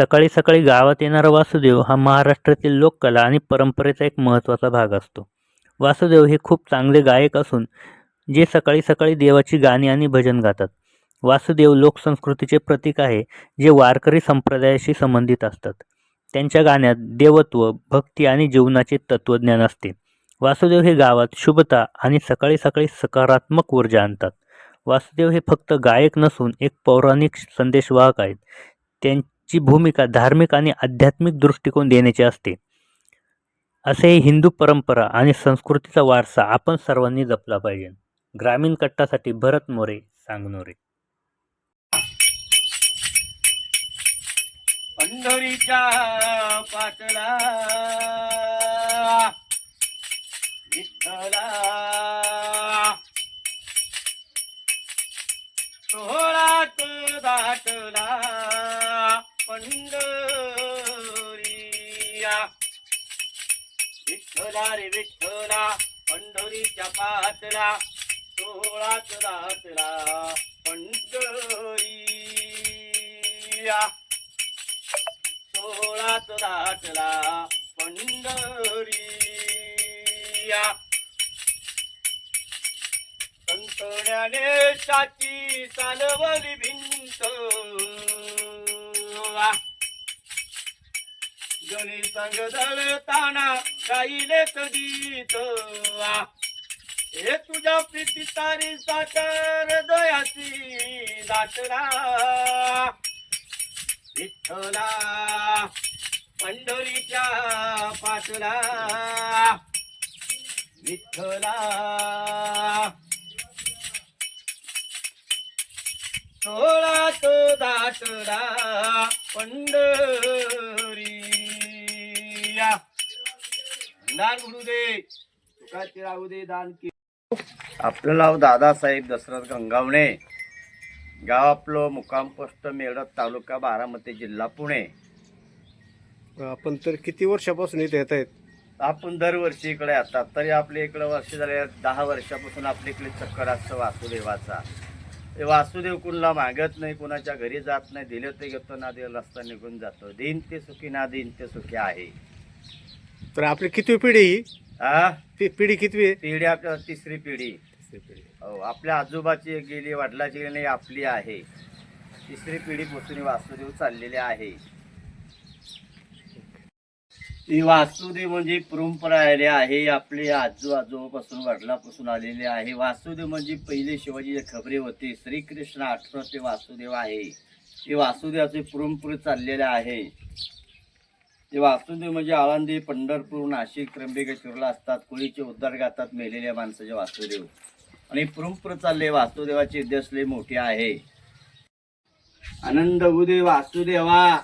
सकाळी सकाळी गावात येणारा वासुदेव हा महाराष्ट्रातील लोककला आणि परंपरेचा एक महत्त्वाचा भाग असतो. वासुदेव हे खूप चांगले गायक असून जे सकाळी सकाळी देवाची गाणी आणि भजन गातात. वासुदेव लोकसंस्कृतीचे प्रतीक आहे जे वारकरी संप्रदायाशी संबंधित असतात. त्यांच्या गाण्यात देवत्व भक्ती आणि जीवनाचे तत्त्वज्ञान असते. वासुदेव हे गावात शुभता आणि सकाळी सकाळी सकारात्मक ऊर्जा आणतात. वासुदेव हे फक्त गायक नसून एक पौराणिक संदेशवाहक आहेत. त्यां ची भूमिका धार्मिक आणि आध्यात्मिक दृष्टिकोन देण्याची असते. असे हिंदू परंपरा आणि संस्कृतीचा वारसा आपण सर्वांनी जपला पाहिजे. ग्रामीण कट्टासाठी भरत मोरे सांगनोरे. पंढरीच्या पाटला विठ्ठला सोहळात दाट विठ्ठला रे विठ्ठला पंढरीच्या पाहतला सोहळाच राहतला पंढरीया. सोहळाच राहतला पंढरीया. संतण्याने साची चालवली भिंत. गणी संग दळताना गाईले गीत हे तुझ्या प्रीती तारी साकार दयाची दाटला विठ्ठला पंढरीच्या पाटला विठ्ठला सोळा तो दाटला दान दे तुकाचे राहू दे दान की आपलं नाव दादासाहेब दशरथ गंगावणे. गाव आपलं मुक्काम पोस्ट मेळत तालुका बारामती जिल्हा पुणे. आपण तर किती वर्षापासून इथे येत आहेत? आपण दरवर्षी इकडे येतात. तरी आपल्या इकडे वर्ष झाले दहा वर्षापासून आपल्या इकडे चक्कर असतं वासुदेवाचा. ते वासुदेव कुणाला मागत नाही कुणाच्या घरी जात नाही. दिलं ते घेतो ना दिलं रस्ता निघून जातो. दिन ते सुखी ना दिन ते सुखी आहे. तर आपली कितवी पिढी ही? हा? पि- पिढी कितवी? आहे पिढी आपल्या तिसरी पिढी. तिसरी पिढी हो आपल्या आजोबाची गेली वडिलाची गेली नाही आपली आहे. तिसरी पिढी पोचून वासुदेव चाललेले आहे. ही वासुदेव म्हणजे परंपरा आलेली आहे आपले आजो आजोबापासून वडिलापासून आलेले आहे. वासुदेव म्हणजे पहिले शिवाजी खबरे होते श्रीकृष्ण आठवत ते वासुदेव आहे. ते वासुदेवाचे परंपरे चाललेले आहे. ते वासुदेव म्हणजे आळंदी पंढरपूर नाशिक त्र्यंबकेश्वरला असतात कुळीचे उद्धार गातात मेलेल्या माणसाचे वासुदेव. आणि परंपरा चालले वासुदेवाचे देश लय मोठे आहे. आनंद उदे वासुदेवा.